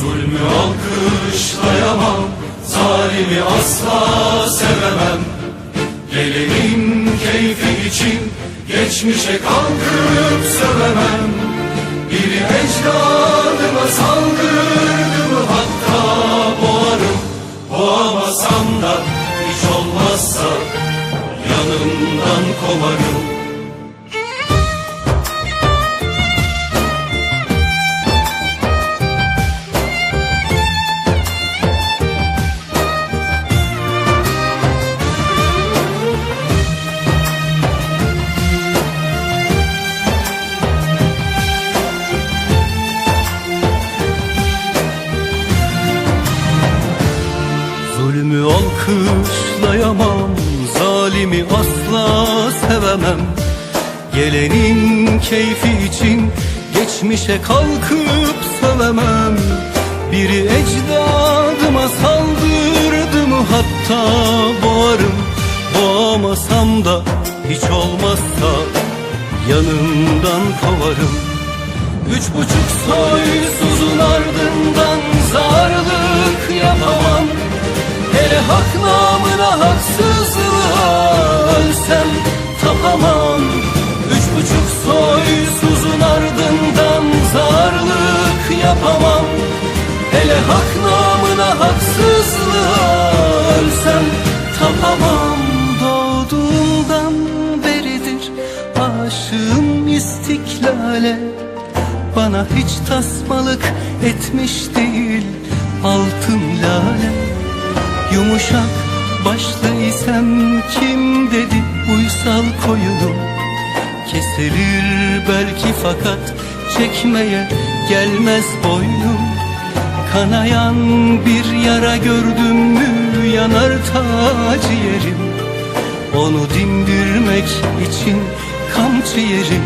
Zulmü alkışlayamam Zalimi asla sevemem. Gelenin keyfi için Geçmişe kalkıp sövemem. Biri ecdadıma saldırdı hatta boğarım Boğamasam da hiç olmazsa yanımdan kovarım alkışlayamam Zalimi asla sevemem. Gelenin keyfi için Geçmişe kalkıp sövemem Biri ecdadıma saldırdı mı Hatta boğarım. Boğamasam da hiç olmazsa Yanımdan kovarım Üç buçuk soysuzun ardından Hele hak namına haksızlığa ölsem tapamam. Üç buçuk soysuzun ardından zarlık yapamam. Hele hak namına haksızlığa ölsem tapamam. Doğduğumdan beridir aşığım istiklale. Bana hiç tasmalık etmiş değil altın lale Yumuşak başlı isem kim dedi uysal koyunum Kesilir belki fakat çekmeye gelmez boynum Kanayan bir yara gördüm mü yanar ta ciğerim Onu dindirmek için kamçı yerim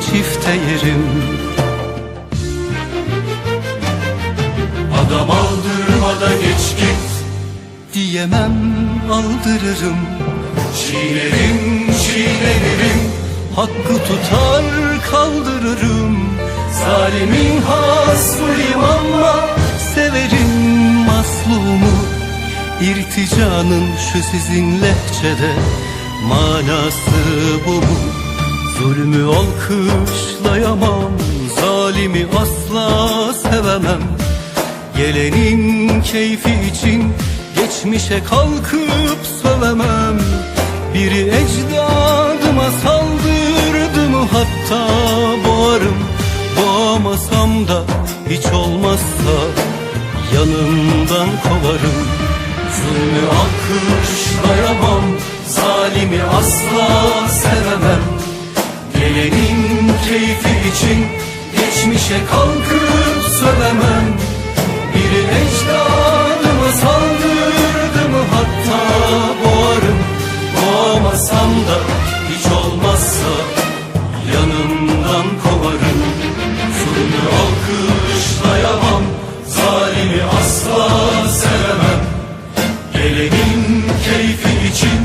çifte yerim Diyemem aldırırım. Çiğnerim çiğnenirim Hakkı tutar kaldırırım. Zalimin hasmıyım ama Severim maslumu. İrticanın şu sizin lehçede Manası bu mu? Zulmü alkışlayamam Zalimi asla sevemem. Gelenin keyfi için Geçmişe kalkıp sövemem Biri ecdadıma saldırdı mı hatta boğarım. Boğamasam da hiç olmazsa yanımdan kovarım. Zulmü alkışlayamam Zalimi asla sevemem. Gelenin keyfi için Geçmişe kalkıp da hiç olmazsa yanımdan kovarım. Zulmü alkışlayamam zalimi asla sevemem. Gelenin keyfi için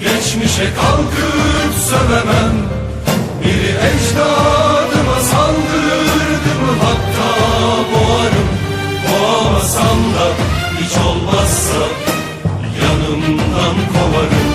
geçmişe kalkıp sövemem. Biri ecdadıma saldırdı mı hatta boğarım. Boğamasam da hiç olmazsa yanımdan kovarım.